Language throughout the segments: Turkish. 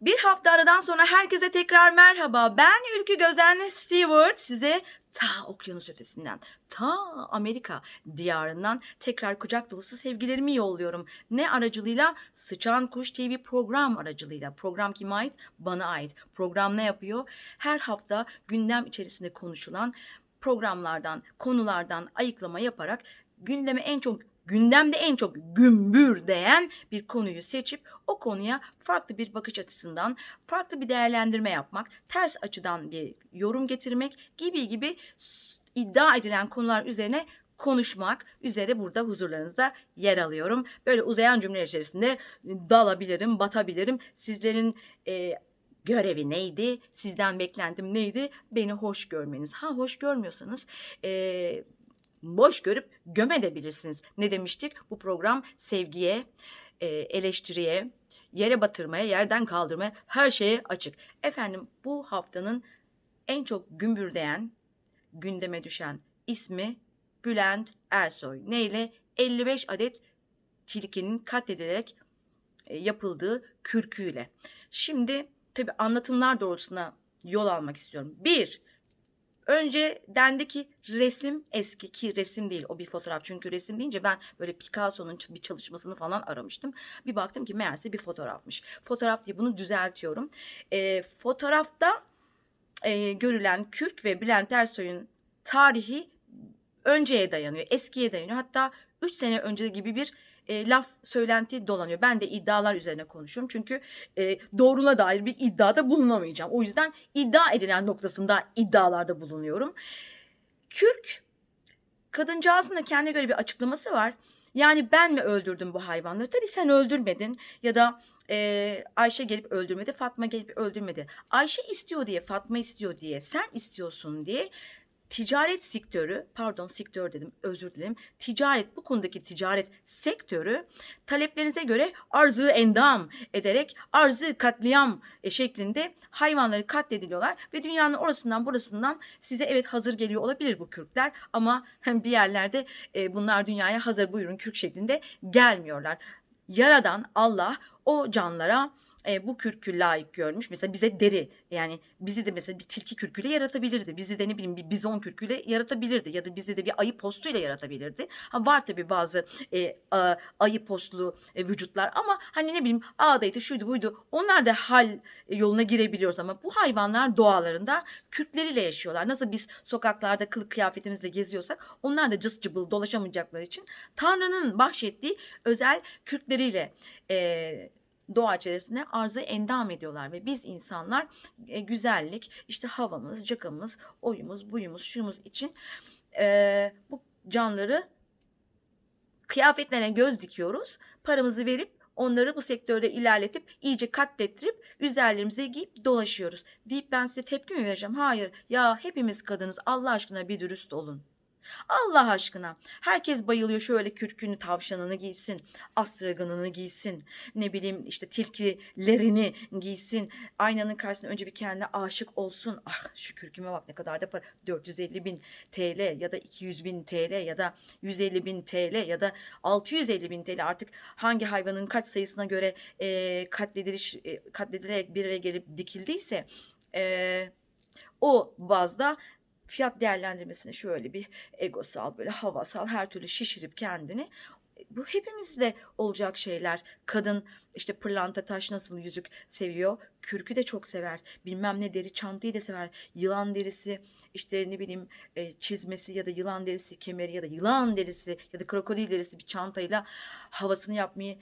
Bir hafta aradan sonra herkese tekrar merhaba. Ben Ülkü Gözen Stewart. Size ta okyanus ötesinden, ta Amerika diyarından tekrar kucak dolusu sevgilerimi yolluyorum. Ne aracılığıyla? Sıçan Kuş TV program aracılığıyla. Program kime ait? Bana ait. Program ne yapıyor? Her hafta gündem içerisinde konuşulan programlardan, konulardan ayıklama yaparak gündeme en çok gündemde en çok gümbür değen bir konuyu seçip o konuya farklı bir bakış açısından farklı bir değerlendirme yapmak, ters açıdan bir yorum getirmek gibi gibi iddia edilen konular üzerine konuşmak üzere burada huzurlarınızda yer alıyorum. Böyle uzayan cümleler içerisinde dalabilirim, batabilirim. Sizlerin e, görevi neydi? Sizden beklentim neydi? Beni hoş görmeniz. Ha hoş görmüyorsanız e, boş görüp gömebilirsiniz. Ne demiştik? Bu program sevgiye, e, eleştiriye, yere batırmaya, yerden kaldırmaya her şeye açık. Efendim bu haftanın en çok gümbürdeyen, gündeme düşen ismi Bülent Ersoy. Neyle? 55 adet tilkinin katledilerek e, yapıldığı kürküyle. Şimdi tabii anlatımlar doğrultusuna yol almak istiyorum. Bir, önce dendi ki resim eski ki resim değil o bir fotoğraf. Çünkü resim deyince ben böyle Picasso'nun bir çalışmasını falan aramıştım. Bir baktım ki meğerse bir fotoğrafmış. Fotoğraf diye bunu düzeltiyorum. E, fotoğrafta e, görülen Kürk ve Bülent Ersoy'un tarihi önceye dayanıyor, eskiye dayanıyor. Hatta 3 sene önce gibi bir e, laf söylenti dolanıyor. Ben de iddialar üzerine konuşuyorum. Çünkü e, doğruluğa dair bir iddiada bulunamayacağım. O yüzden iddia edilen noktasında iddialarda bulunuyorum. Kürk, kadıncağızın da kendine göre bir açıklaması var. Yani ben mi öldürdüm bu hayvanları? Tabii sen öldürmedin ya da e, Ayşe gelip öldürmedi, Fatma gelip öldürmedi. Ayşe istiyor diye, Fatma istiyor diye, sen istiyorsun diye ticaret sektörü, pardon sektör dedim özür dilerim. Ticaret bu konudaki ticaret sektörü taleplerinize göre arzı endam ederek arzı katliam e, şeklinde hayvanları katlediliyorlar ve dünyanın orasından burasından size evet hazır geliyor olabilir bu kürkler ama bir yerlerde e, bunlar dünyaya hazır buyurun kürk şeklinde gelmiyorlar. Yaradan Allah o canlara e, bu kürkü layık görmüş. Mesela bize deri yani bizi de mesela bir tilki kürküyle yaratabilirdi. Bizi de ne bileyim bir bizon kürküyle yaratabilirdi ya da bizi de bir ayı postuyla yaratabilirdi. Ha, var tabii bazı e, a- ayı postlu e, vücutlar ama hani ne bileyim ağdaydı şuydu buydu onlar da hal yoluna girebiliyoruz ama bu hayvanlar doğalarında kürkleriyle yaşıyorlar. Nasıl biz sokaklarda kılık kıyafetimizle geziyorsak onlar da cız cıbıl dolaşamayacakları için Tanrı'nın bahşettiği özel kürkleriyle e, doğa içerisinde arzı endam ediyorlar ve biz insanlar e, güzellik işte havamız, cakamız, oyumuz, buyumuz, şuyumuz için e, bu canları kıyafetlerine göz dikiyoruz. Paramızı verip onları bu sektörde ilerletip iyice katlettirip üzerlerimize giyip dolaşıyoruz. Deyip ben size tepki mi vereceğim? Hayır. Ya hepimiz kadınız. Allah aşkına bir dürüst olun. Allah aşkına. Herkes bayılıyor şöyle kürkünü tavşanını giysin. Astraganını giysin. Ne bileyim işte tilkilerini giysin. Aynanın karşısında önce bir kendine aşık olsun. Ah şu kürküme bak ne kadar da para. 450 bin TL ya da 200 bin TL ya da 150 bin TL ya da 650 bin TL artık hangi hayvanın kaç sayısına göre e, katlediliş, e, katledilerek bir araya gelip dikildiyse e, o bazda fiyat değerlendirmesine şöyle bir egosal böyle havasal her türlü şişirip kendini bu hepimizde olacak şeyler. Kadın işte pırlanta taş nasıl yüzük seviyor. Kürkü de çok sever. Bilmem ne deri çantayı da sever. Yılan derisi işte ne bileyim e, çizmesi ya da yılan derisi kemeri ya da yılan derisi ya da krokodil derisi bir çantayla havasını yapmayı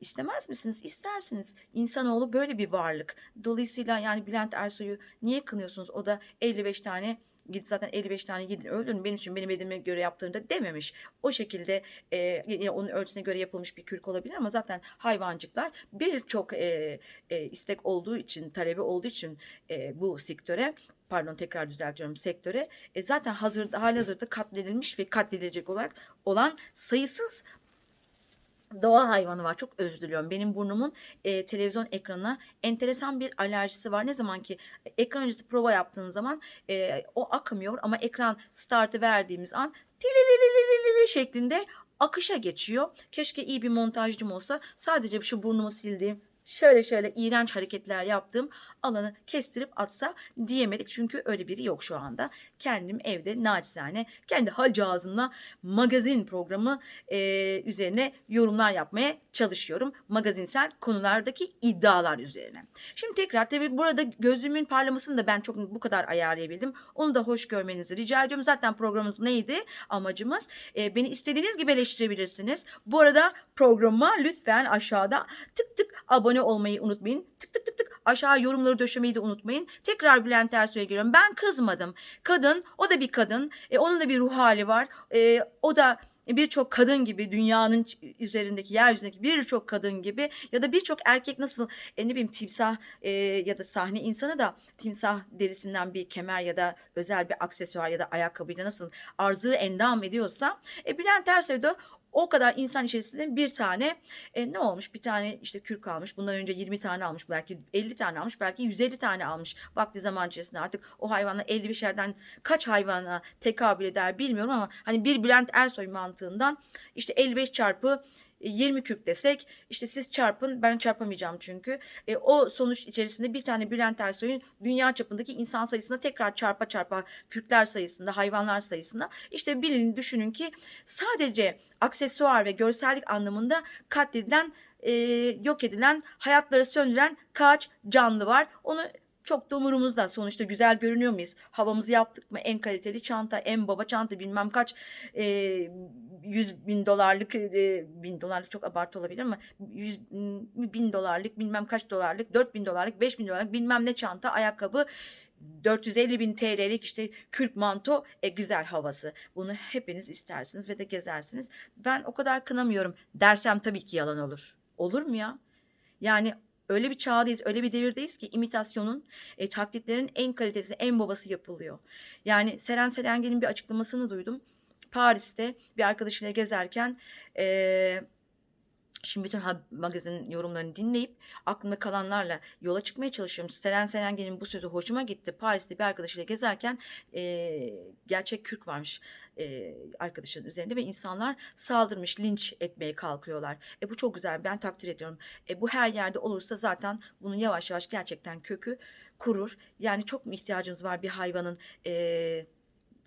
istemez misiniz? İstersiniz. İnsanoğlu böyle bir varlık. Dolayısıyla yani Bülent Ersoy'u niye kınıyorsunuz? O da 55 tane gidip zaten 55 tane gidin öldürün benim için benim bedenime göre yaptığında dememiş. O şekilde e, yine onun ölçüsüne göre yapılmış bir kürk olabilir ama zaten hayvancıklar birçok e, e, istek olduğu için, talebi olduğu için e, bu sektöre pardon tekrar düzeltiyorum sektöre e, zaten hazır halihazırda katledilmiş ve katledilecek olarak olan sayısız doğa hayvanı var. Çok özür diliyorum. Benim burnumun e, televizyon ekranına enteresan bir alerjisi var. Ne zaman ki ekran öncesi prova yaptığın zaman e, o akmıyor ama ekran startı verdiğimiz an şeklinde akışa geçiyor. Keşke iyi bir montajcım olsa sadece şu burnumu sildiğim şöyle şöyle iğrenç hareketler yaptığım alanı kestirip atsa diyemedik. Çünkü öyle biri yok şu anda. Kendim evde naçizane kendi halcağızımla magazin programı e, üzerine yorumlar yapmaya çalışıyorum. Magazinsel konulardaki iddialar üzerine. Şimdi tekrar tabii burada gözlüğümün parlamasını da ben çok bu kadar ayarlayabildim. Onu da hoş görmenizi rica ediyorum. Zaten programımız neydi? Amacımız e, beni istediğiniz gibi eleştirebilirsiniz. Bu arada programa lütfen aşağıda tık tık abone olmayı unutmayın. Tık tık tık tık aşağı yorumları döşemeyi de unutmayın. Tekrar Bülent Ersoy'a geliyorum. Ben kızmadım. Kadın, o da bir kadın. E, onun da bir ruh hali var. E, o da birçok kadın gibi dünyanın üzerindeki yeryüzündeki birçok kadın gibi ya da birçok erkek nasıl e, ne bileyim timsah e, ya da sahne insanı da timsah derisinden bir kemer ya da özel bir aksesuar ya da ayakkabıyla nasıl arzı endam ediyorsa e, Bülent Ersoy da o kadar insan içerisinde bir tane e, ne olmuş? Bir tane işte kürk almış bundan önce 20 tane almış belki 50 tane almış belki 150 tane almış. Vakti zaman içerisinde artık o hayvanla 55'lerden kaç hayvana tekabül eder bilmiyorum ama hani bir Bülent Ersoy mantığından işte 55 çarpı 20 kürk desek işte siz çarpın ben çarpamayacağım çünkü. E, o sonuç içerisinde bir tane Bülent Ersoy'un dünya çapındaki insan sayısına tekrar çarpa çarpa kürkler sayısında hayvanlar sayısında işte bilin düşünün ki sadece aksesuar ve görsellik anlamında katledilen e, yok edilen hayatları söndüren kaç canlı var? Onu çok da umurumuzda. Sonuçta güzel görünüyor muyuz? Havamızı yaptık mı? En kaliteli çanta, en baba çanta bilmem kaç e, 100 bin dolarlık, e, bin dolarlık çok abartı olabilir ama 100 bin dolarlık bilmem kaç dolarlık, 4 bin dolarlık, 5 bin dolarlık bilmem ne çanta, ayakkabı 450 bin TL'lik işte kürk manto e, güzel havası. Bunu hepiniz istersiniz ve de gezersiniz. Ben o kadar kınamıyorum dersem tabii ki yalan olur. Olur mu ya? Yani öyle bir çağdayız, öyle bir devirdeyiz ki imitasyonun, e, taklitlerin en kalitesi, en babası yapılıyor. Yani Seren Serengen'in bir açıklamasını duydum. Paris'te bir arkadaşıyla gezerken e, Şimdi bütün magazin yorumlarını dinleyip aklımda kalanlarla yola çıkmaya çalışıyorum. Seren Serengen'in bu sözü hoşuma gitti. Paris'te bir arkadaşıyla gezerken e, gerçek kürk varmış e, arkadaşın üzerinde ve insanlar saldırmış, linç etmeye kalkıyorlar. E bu çok güzel, ben takdir ediyorum. E bu her yerde olursa zaten bunun yavaş yavaş gerçekten kökü kurur. Yani çok mu ihtiyacımız var bir hayvanın... E,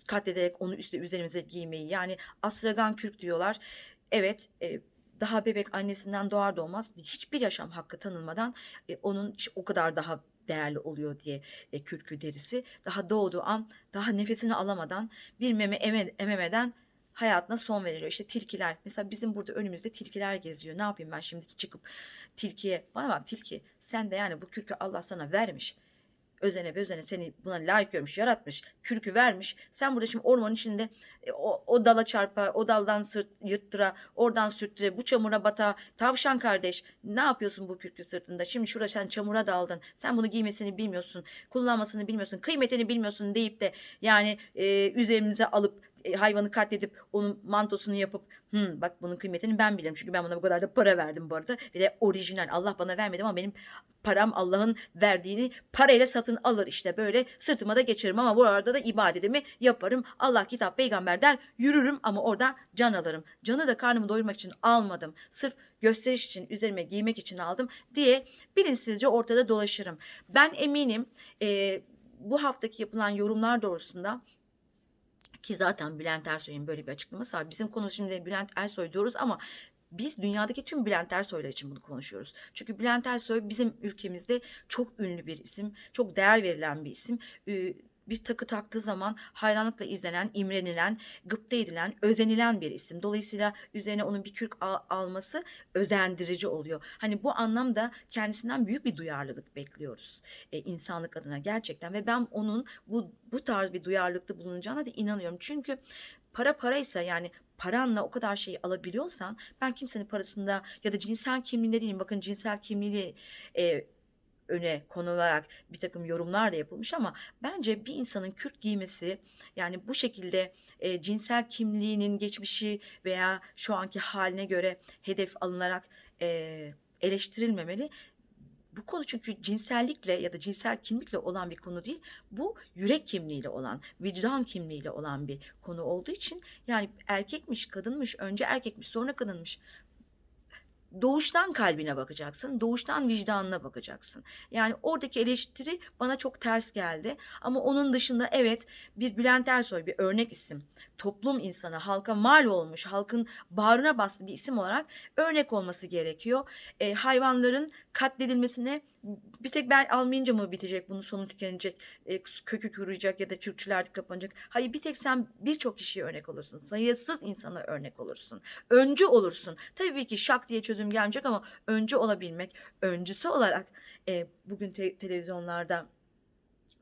katlederek onu üstü üzerimize giymeyi. Yani asragan kürk diyorlar. Evet, e, daha bebek annesinden doğar doğmaz hiçbir yaşam hakkı tanınmadan e, onun o kadar daha değerli oluyor diye e, kürkü derisi daha doğduğu an daha nefesini alamadan bir meme eme, ememeden hayatına son veriliyor. İşte tilkiler mesela bizim burada önümüzde tilkiler geziyor. Ne yapayım ben şimdi çıkıp tilkiye bana bak tilki sen de yani bu kürkü Allah sana vermiş özene özene seni buna layık görmüş, yaratmış, kürkü vermiş. Sen burada şimdi ormanın içinde e, o, o dala çarpa, o daldan sırt yırttıra, oradan sürttüre, bu çamura bata. Tavşan kardeş ne yapıyorsun bu kürkü sırtında? Şimdi şurada sen çamura daldın. Sen bunu giymesini bilmiyorsun, kullanmasını bilmiyorsun, kıymetini bilmiyorsun deyip de yani e, üzerimize alıp hayvanı katledip onun mantosunu yapıp hmm, bak bunun kıymetini ben bilirim. Çünkü ben buna bu kadar da para verdim bu arada. Ve de orijinal Allah bana vermedi ama benim param Allah'ın verdiğini parayla satın alır işte böyle sırtıma da geçiririm ama bu arada da ibadetimi yaparım. Allah kitap peygamber der yürürüm ama orada can alırım. Canı da karnımı doyurmak için almadım. Sırf gösteriş için üzerime giymek için aldım diye bilinçsizce ortada dolaşırım. Ben eminim e, bu haftaki yapılan yorumlar doğrusunda ki zaten Bülent Ersoy'un böyle bir açıklaması var. Bizim konu şimdi Bülent Ersoy diyoruz ama biz dünyadaki tüm Bülent Ersoylar için bunu konuşuyoruz. Çünkü Bülent Ersoy bizim ülkemizde çok ünlü bir isim, çok değer verilen bir isim. Ee, bir takı taktığı zaman hayranlıkla izlenen, imrenilen, gıpta edilen, özenilen bir isim. Dolayısıyla üzerine onun bir kürk al- alması özendirici oluyor. Hani bu anlamda kendisinden büyük bir duyarlılık bekliyoruz e, insanlık adına gerçekten ve ben onun bu bu tarz bir duyarlılıkta bulunacağına da inanıyorum. Çünkü para paraysa yani paranla o kadar şeyi alabiliyorsan ben kimsenin parasında ya da cinsel kimliğinde değilim. Bakın cinsel kimliği e, öne konularak bir takım yorumlar da yapılmış ama bence bir insanın kürk giymesi yani bu şekilde e, cinsel kimliğinin geçmişi veya şu anki haline göre hedef alınarak e, eleştirilmemeli. Bu konu çünkü cinsellikle ya da cinsel kimlikle olan bir konu değil. Bu yürek kimliğiyle olan, vicdan kimliğiyle olan bir konu olduğu için yani erkekmiş, kadınmış, önce erkekmiş, sonra kadınmış doğuştan kalbine bakacaksın, doğuştan vicdanına bakacaksın. Yani oradaki eleştiri bana çok ters geldi. Ama onun dışında evet bir Bülent Ersoy bir örnek isim. Toplum insanı, halka mal olmuş, halkın bağrına bastı bir isim olarak örnek olması gerekiyor. E, hayvanların katledilmesine bir tek ben almayınca mı bitecek, bunun sonu tükenecek, e, kökü kuruyacak ya da Türkçüler kapanacak. Hayır bir tek sen birçok kişiye örnek olursun. Sayısız insana örnek olursun. Öncü olursun. Tabii ki şak diye çözüm gelmeyecek ama öncü olabilmek, öncüsü olarak e, bugün te- televizyonlarda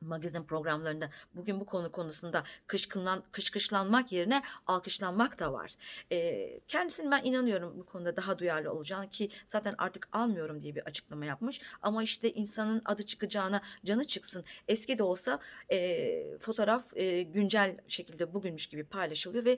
magazin programlarında bugün bu konu konusunda kışkırlan, kışkışlanmak yerine alkışlanmak da var. E, kendisine ben inanıyorum bu konuda daha duyarlı olacağını ki zaten artık almıyorum diye bir açıklama yapmış. Ama işte insanın adı çıkacağına canı çıksın. Eski de olsa e, fotoğraf e, güncel şekilde bugünmüş gibi paylaşılıyor ve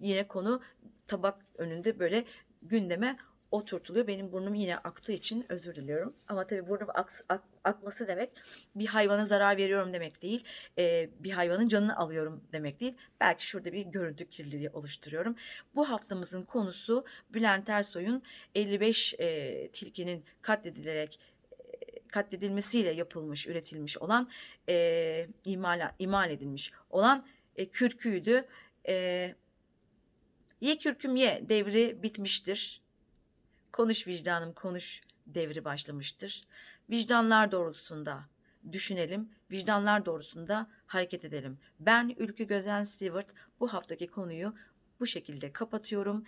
yine konu tabak önünde böyle gündeme oturtuluyor. Benim burnum yine aktığı için özür diliyorum. Ama tabii burnum aks- ak- akması demek bir hayvana zarar veriyorum demek değil. Ee, bir hayvanın canını alıyorum demek değil. Belki şurada bir görüntü kirliliği oluşturuyorum. Bu haftamızın konusu Bülent Ersoy'un 55 e, tilkinin katledilerek e, katledilmesiyle yapılmış, üretilmiş olan, e, imal, imal edilmiş olan e, kürküydü. E, ye kürküm ye devri bitmiştir. Konuş vicdanım konuş devri başlamıştır. Vicdanlar doğrultusunda düşünelim, vicdanlar doğrultusunda hareket edelim. Ben Ülkü Gözen Stewart bu haftaki konuyu bu şekilde kapatıyorum.